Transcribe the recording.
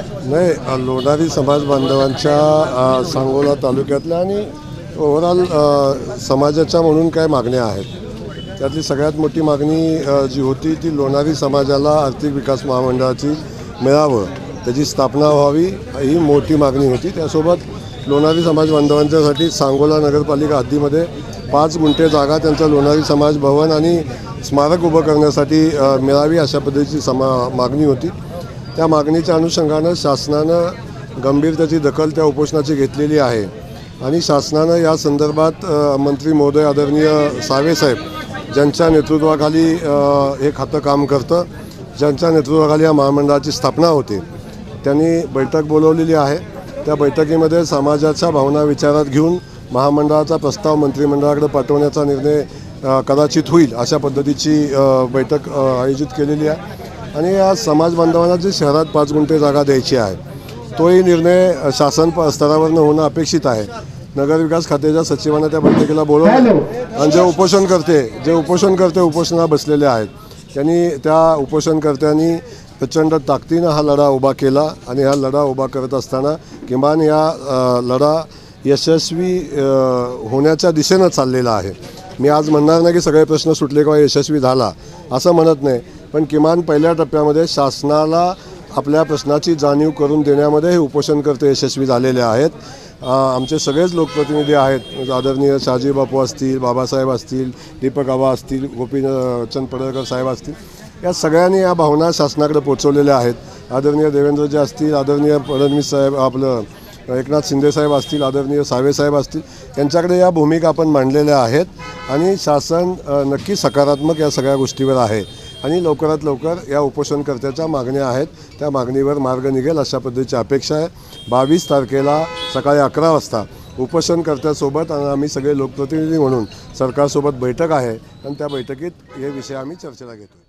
नाही लोणारी समाज बांधवांच्या सांगोला तालुक्यातल्या आणि ओव्हरऑल समाजाच्या म्हणून काय मागण्या आहेत. त्यातली सगळ्यात मोठी मागणी जी होती ती लोणारी समाजाला आर्थिक विकास महामंडळाची मिळावं त्याची स्थापना व्हावी ही मोठी मागणी होती. त्यासोबत लोणारी समाज बांधवांच्यासाठी सांगोला नगरपालिका हद्दीमध्ये पाच गुंठे जागा त्यांचं लोणारी समाज भवन आणि स्मारक उभं करण्यासाठी मिळावी अशा पद्धतीची समा मागणी होती. त्या मागणीच्या अनुषंगानं शासनानं गंभीरतेची दखल त्या उपोषणाची घेतलेली आहे. आणि शासनानं या संदर्भात मंत्री महोदय आदरणीय सावेसाहेब ज्यांच्या नेतृत्वाखाली हे खातं काम करतं ज्यांच्या नेतृत्वाखाली या महामंडळाची स्थापना होते त्यांनी बैठक बोलवलेली आहे. त्या बैठकीमध्ये समाजाच्या भावना विचारात घेऊन महामंडळाचा प्रस्ताव मंत्रिमंडळाकडे पाठवण्याचा निर्णय कदाचित होईल अशा पद्धतीची बैठक आयोजित केलेली आहे. आणि या समाज बांधवांना जी शहरात पाच गुंठे जागा द्यायची आहे तोही निर्णय शासन स्तरावरनं होणं अपेक्षित आहे. नगरविकास खात्याच्या सचिवांना त्या बैठकीला बोलवलं. आणि जे उपोषण करते जे उपोषण करते उपोषणाला बसलेले आहेत त्यांनी त्या उपोषणकर्त्यांनी प्रचंड ताकदीनं हा लढा उभा केला आणि हा लढा उभा करत असताना किमान या लढा यशस्वी होण्याच्या दिशेनं चाललेला आहे. मी आज म्हणणार नाही की सगळे प्रश्न सुटले किंवा यशस्वी झाला असं म्हणत नाही. पण किमान पहिल्या टप्प्यामध्ये शासनाला आपल्या प्रश्नाची जाणीव करून देण्यामध्ये हे उपोषणकर्ते यशस्वी झालेले आहेत. आमचे सगळेच लोकप्रतिनिधी आहेत. म्हणजे आदरणीय शहाजी बापू असतील बाबासाहेब असतील दीपक आबा असतील गोपी चंद पडळकर साहेब असतील या सगळ्यांनी या भावना शासनाकडे पोचवलेल्या आहेत. आदरणीय देवेंद्रजी असतील आदरणीय फडणवीस साहेब आपलं एकनाथ शिंदेसाहेब असतील आदरणीय साहेब असतील यांच्याकडे या भूमिका आपण मांडलेल्या आहेत आणि शासन नक्की सकारात्मक या सगळ्या गोष्टीवर आहे. आणि लवकरात लवकर या उपोषणकर्त्याच्या मागण्या आहेत. त्या मागणीवर मार्ग निघेल अशा पद्धतीची अपेक्षा आहे. बावीस तारखेला सकाळी अकरा वाजता उपोषणकर्त्यासोबत आणि आम्ही सगळे लोकप्रतिनिधी म्हणून सरकारसोबत बैठक आहे. आणि त्या बैठकीत हे विषय आम्ही चर्चेला घेतो